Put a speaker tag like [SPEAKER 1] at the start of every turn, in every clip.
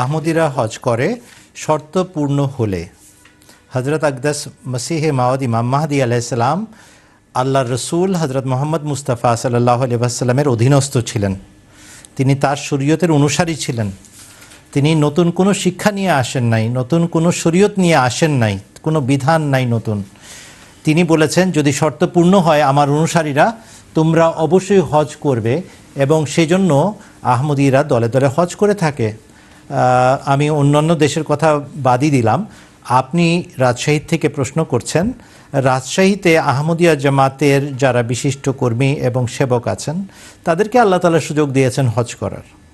[SPEAKER 1] আহমদিরা হজ করে শর্ত পূর্ণ হলে। হজরত আকদাস মসিহে মাওয়াদ ইমাম মাহাদি আলাইসালাম আল্লাহ রসুল হজরত মোহাম্মদ মুস্তাফা সাল্লাহ আলিবাসাল্লামের অধীনস্থ ছিলেন। তিনি তার শরীয়তের অনুসারী ছিলেন। তিনি নতুন কোনো শিক্ষা নিয়ে আসেন নাই, নতুন কোনো শরীয়ত নিয়ে আসেন নাই, কোনো বিধান নাই নতুন। তিনি বলেছেন, যদি শর্ত পূর্ণ হয় আমার অনুসারীরা, তোমরা অবশ্যই হজ করবে এবং সেজন্য আহমদীরা দলে দলে হজ করে থাকে। আমি অন্যান্য দেশের কথা বাদই দিলাম। আপনি রাজশাহী থেকে প্রশ্ন করছেন, রাজশাহীতে আহমদিয়া জামাতের যারা বিশিষ্ট কর্মী এবং সেবক আছেন, তাদেরকে আল্লাহ তালা সুযোগ দিয়েছেন হজ করার।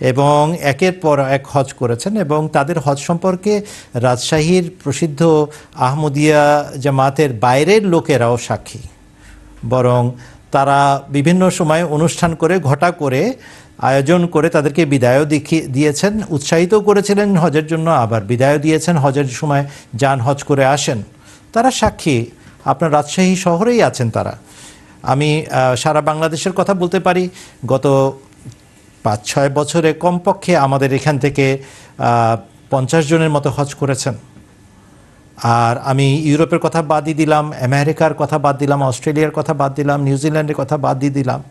[SPEAKER 1] এবং একের পর এক হজ করেছেন এবং তাদের হজ সম্পর্কে রাজশাহীর প্রসিদ্ধ আহমদিয়া জামাতের বাইরের লোকেরাও সাক্ষী। বরং তারা বিভিন্ন সময় অনুষ্ঠান করে, ঘটা করে, আয়োজন করে তাদেরকে বিদায়ও দেখিয়ে দিয়েছেন। উৎসাহিত করেছিলেন হজের জন্য আবার। বিদায়ও দিয়েছেন হজের সময় যান হজ করে আসেন। তারা সাক্ষী। আপনার রাজশাহী শহরেই আছেন তারা। আমি সারা বাংলাদেশের কথা বলতে পারি। গত পাঁচ ছয় বছরে কমপক্ষে আমাদের এখান থেকে পঞ্চাশ জনের মতো হজ করেছেন। আর আমি ইউরোপের কথা বাদই দিলাম, আমেরিকার কথা বাদ দিলাম, অস্ট্রেলিয়ার কথা বাদ দিলাম, নিউজিল্যান্ডের কথা বাদ দিয়ে দিলাম।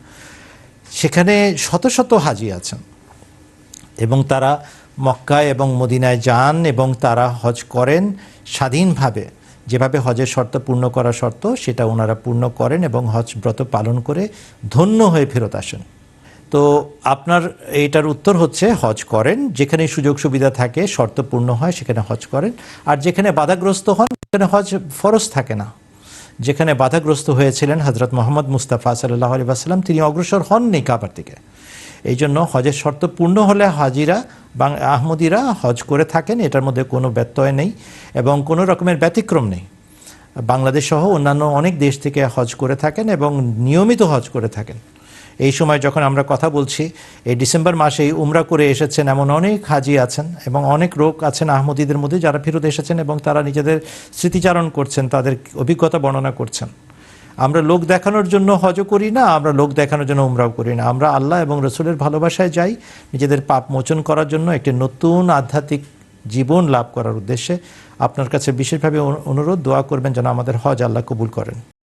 [SPEAKER 1] সেখানে শত শত হাজি আছেন এবং তারা মক্কায় এবং মদিনায় যান এবং তারা হজ করেন স্বাধীনভাবে। যেভাবে হজের শর্ত পূর্ণ করা শর্ত, সেটা ওনারা পূর্ণ করেন এবং হজ ব্রত পালন করে ধন্য হয়ে ফেরত আসেন। তো আপনার এইটার উত্তর হচ্ছে হজ করেন। যেখানে সুযোগ সুবিধা থাকে, শর্ত পূর্ণ হয়, সেখানে হজ করেন। আর যেখানে বাধাগ্রস্ত হন, সেখানে হজ ফরজ থাকে না। যেখানে বাধাগ্রস্ত হয়েছিলেন হজরত মোহাম্মদ মুস্তাফা সাল্লাহ আলী আসসালাম তিনি অগ্রসর হননি কাবার থেকে এই জন্য হজের শর্ত পূর্ণ হলে হাজিরা, বা আহমদিরা হজ করে থাকেন। এটার মধ্যে কোনো ব্যত্যয় নেই এবং কোনো রকমের ব্যতিক্রম নেই। বাংলাদেশ সহ অন্যান্য অনেক দেশ থেকে হজ করে থাকেন এবং নিয়মিত হজ করে থাকেন। এই সময় যখন আমরা কথা বলছি, এই ডিসেম্বর মাসেই উমরা করে এসেছেন এমন অনেক হাজি আছেন এবং অনেক লোক আছেন আহমদীদের মধ্যে যারা ফেরত এসেছেন এবং তারা নিজেদের স্মৃতিচারণ করছেন, তাদের অভিজ্ঞতা বর্ণনা করছেন। আমরা লোক দেখানোর জন্য হজও করি না, আমরা লোক দেখানোর জন্য উমরাও করি না। আমরা আল্লাহ এবং রসুলের ভালোবাসায় যাই, নিজেদের পাপ মোচন করার জন্য একটি নতুন আধ্যাত্মিক জীবন লাভ করার উদ্দেশ্যে। আপনার কাছে বিশেষভাবে অনু- অনুরোধ, দোয়া করবেন যেন আমাদের হজ আল্লাহ কবুল করেন।